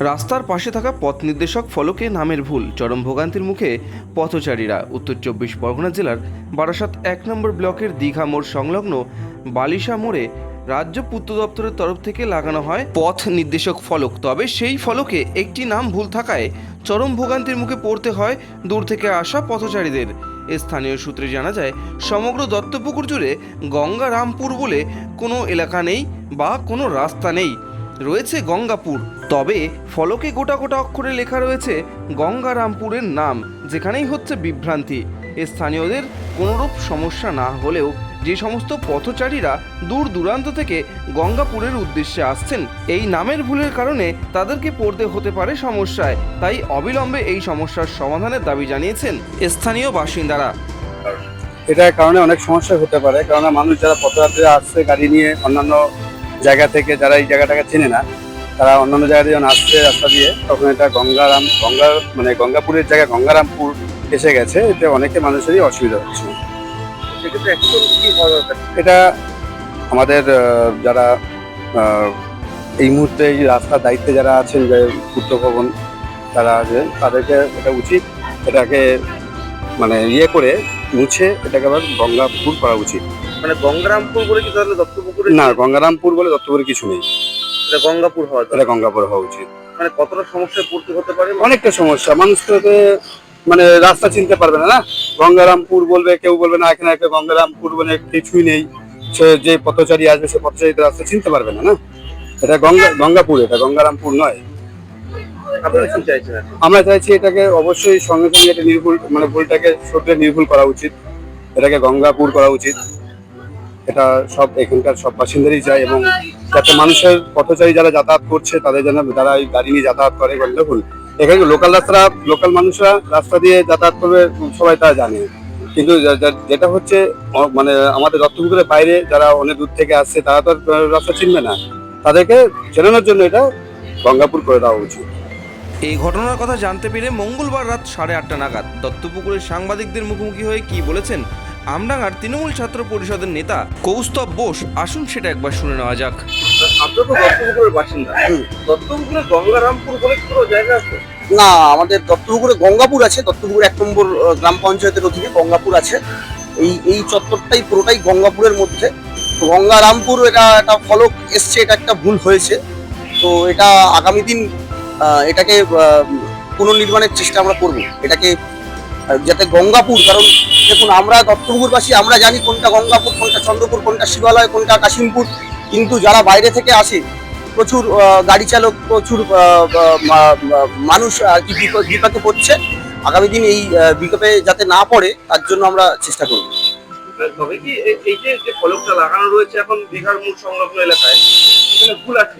রাস্তার পাশে থাকা পথ নির্দেশক ফলকে নামের ভুল, চরম ভোগান্তির মুখে পথচারীরা। উত্তর চব্বিশ পরগনা জেলার বারাসাত এক নম্বর ব্লকের দীঘা মোড় সংলগ্ন বালিশা মোড়ে রাজ্য পূর্ত দপ্তরের তরফ থেকে লাগানো হয় পথ নির্দেশক ফলক। তবে সেই ফলকে একটি নাম ভুল থাকায় চরম ভোগান্তির মুখে পড়তে হয় দূর থেকে আসা পথচারীদের। স্থানীয় সূত্রে জানা যায়, সমগ্র দত্তপুকুর জুড়ে গঙ্গারামপুর বলে কোনো এলাকা নেই বা কোনো রাস্তা নেই। রয়েছে গঙ্গাপুর। তবে ফলকে গোটা গোটা অক্ষরে লেখা রয়েছে গঙ্গারামপুরের নাম, যেখানেই হচ্ছে বিভ্রান্তি। স্থানীয়দের কোনোরূপ সমস্যা না হলেও যে সমস্ত পথচারীরা দূর দূরান্ত থেকে গঙ্গাপুরের উদ্দেশ্যে আসছেন, এই নামের ভুলের কারণে তাদেরকে পড়তে হতে পারে সমস্যায়। তাই অবিলম্বে এই সমস্যার সমাধানের দাবি জানিয়েছেন স্থানীয় বাসিন্দারা। এটার কারণে অনেক সমস্যা হতে পারে কারণ মানুষ যারা পথযাত্রীরা আসছে, গাড়ি নিয়ে অন্যান্য জায়গা থেকে যারা এই জায়গাটাকে চেনে না তারা অন্যান্য জায়গা যখন আসছে রাস্তা দিয়ে তখন এটা গঙ্গারাম গঙ্গা মানে গঙ্গাপুরের জায়গায় গঙ্গারামপুর এসে গেছে এতে অনেকে মানুষেরই অসুবিধা হচ্ছে। এটা আমাদের যারা এই মুহূর্তে এই রাস্তার দায়িত্বে যারা আছেন যে পূর্ত ভবন তারা আছে তাদেরকে এটা উচিত এটাকে মানে ইয়ে করে মুছে এটাকে আবার গঙ্গাপুর করা উচিত। মানে গঙ্গারামপুর বলে কি তাহলে দত্তপুকুরে না গঙ্গারামপুর বলে দত্তপুরে কিছু নেই। এটা গঙ্গাপুর হওয়া। এটা গঙ্গাপুর হওয়া উচিত। মানে কতটা সমস্যায় পড়তে হতে পারে? অনেকটা সমস্যা। মানুষ তো মানে রাস্তা চিনতে পারবে না না? গঙ্গারামপুর বলবে কেউ বলবে না এখানে একটা গঙ্গারামপুর মানে কিছুই নেই। সে যে পথচারী আসবে সে পথচারী রাস্তা চিনতে পারবে না না? এটা গঙ্গা গঙ্গাপুর এটা গঙ্গারামপুর নয়। আমরা চাইছি এটাকে অবশ্যই সঙ্গে সঙ্গে এটা নির্ভুল মানে ভুলটাকে সত্যি নির্ভুল করা উচিত। এটাকে গঙ্গাপুর করা উচিত। এটা সব এখানকার সব বাসিন্দারই চাই এবং যাতে মানুষের পথচারী যারা যাতায়াত করছে, তাদের যেন যারা এই গাড়ি নিয়ে যাতায়াত করে গন্ডগোল এখানে লোকাল রাস্তা লোকাল মানুষরা রাস্তা দিয়ে যাতায়াত করবে, সবাই তা জানে। কিন্তু যেটা হচ্ছে মানে আমাদের দত্তপুকুরের বাইরে যারা অনেক দূর থেকে আসছে, তারা তো রাস্তা চিনবে না। তাদেরকে চেনানোর জন্য এটা গঙ্গাপুর করে দেওয়া উচিত। এই ঘটনার কথা জানতে পেরে মঙ্গলবার রাত সাড়ে আটটা নাগাদ দত্তপুকুরের সাংবাদিকদের মুখোমুখি হয়ে কি বলেছেন আমডাঙ্গার তৃণমূল ছাত্র পরিষদের নেতা কৌস্তব বোস আসুন সেটা একবার শুনে নেওয়া যাক। বাসিন্দা। দত্তপুকুরে গঙ্গারামপুর বলে কোনো জায়গা আছে? না আমাদের দত্তপুকুরে গঙ্গাপুর আছে দত্তপুকুর এক নম্বর গ্রাম পঞ্চায়েতের অধীনে গঙ্গাপুর আছে। এই এই চত্বরটাই পুরোটাই গঙ্গাপুরের মধ্যে। তো গঙ্গারামপুর এটা একটা ফলক এসছে এটা একটা ভুল হয়েছে। তো এটা আগামী দিন এটাকে পুনর্নির্মাণের চেষ্টা আমরা করব। এটাকে যাতে গঙ্গাপুর কারণ দেখুন আমরা দত্তপুকুরবাসী আমরা জানি কোনটা গঙ্গাপুর কোনটা চন্দ্রপুর কোনটা শিবালয় কোনটা কাশিমপুর। কিন্তু যারা বাইরে থেকে আসে প্রচুর গাড়ি চালক প্রচুর মানুষ আর কি বিপ- বিপাকে পড়ছে। আগামী দিন এই বিকল্পে যাতে না পড়ে তার জন্য আমরা চেষ্টা করব। তবে কি এই- এই যে যে ফলকটা লাগানো রয়েছে এখন দীঘার মূল সংলগ্ন এলাকায় এখানে ভুল আছে?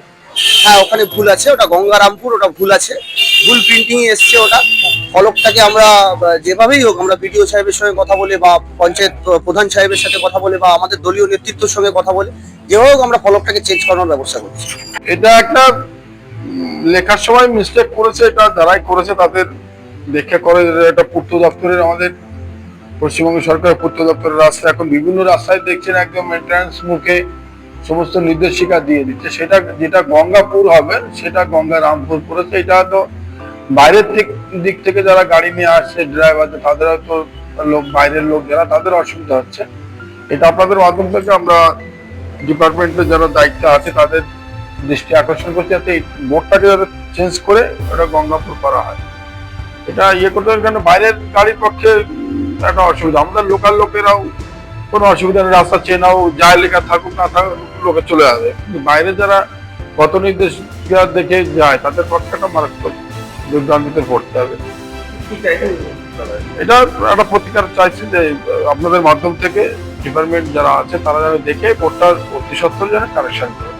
হ্যাঁ ওখানে ভুল আছে। ওটা গঙ্গারামপুর ওটা ভুল আছে। ভুল প্রিন্টিং এসছে ওটা। ফলকটাকে আমরা যেভাবেই হোক আমরা বিডিও সাহেবের সঙ্গে কথা বলে বা পঞ্চায়েত প্রধান সাহেবের সাথে কথা বলে বা আমাদের দলীয় নেতৃত্বের সঙ্গে কথা বলে, যেভাবে হোক আমরা ফলকটাকে চেঞ্জ করানোর ব্যবস্থা করছি। এটা একটা লেখার সময় মিস্টেক করেছে, এটা যারাই করেছে তাদের দেখে করে এটা পূর্ত দপ্তরের আমাদের পশ্চিমবঙ্গ সরকারের পূর্ত দপ্তরের রাস্তা। এখন বিভিন্ন রাস্তায় দেখছেন একদম মেনটেন্যান্স মুখে সমস্ত নির্দেশিকা দিয়ে দিচ্ছে। সেটা যেটা গঙ্গাপুর হবে, সেটা গঙ্গা রামপুর করেছে, এটা তো বাইরের দিক থেকে যারা গাড়ি নিয়ে আসছে ড্রাইভার তাদের তো লোক, বাইরের লোক যারা, তাদের অসুবিধা হচ্ছে। এটা আপনাদের মাধ্যম থেকে আমরা ডিপার্টমেন্টের যারা দায়িত্ব আছে, তাদের দৃষ্টি আকর্ষণ করছি যাতে এই বোর্ডটাকে যাতে চেঞ্জ করে ওটা গঙ্গাপুর করা হয়। এটা ইয়ে করতে হবে কারণ বাইরের গাড়ির পক্ষে একটা অসুবিধা। আমাদের লোকাল লোকেরাও কোনো অসুবিধা নেই, রাস্তা চেনাও যায় লেখা থাকুক, না থাকুক, লোকে চলে যাবে। কিন্তু বাইরে যারা গত নির্দেশ দেখে যায়, তাদের পক্ষে একটা মারাত্মক দুর্দান্তিতে পড়তে হবে। এটা একটা প্রতিকার চাইছি যে আপনাদের মাধ্যম থেকে ডিপার্টমেন্ট যারা আছে তারা যেন দেখে পোর্টটার অতি সত্তর যেন কারেকশন করে।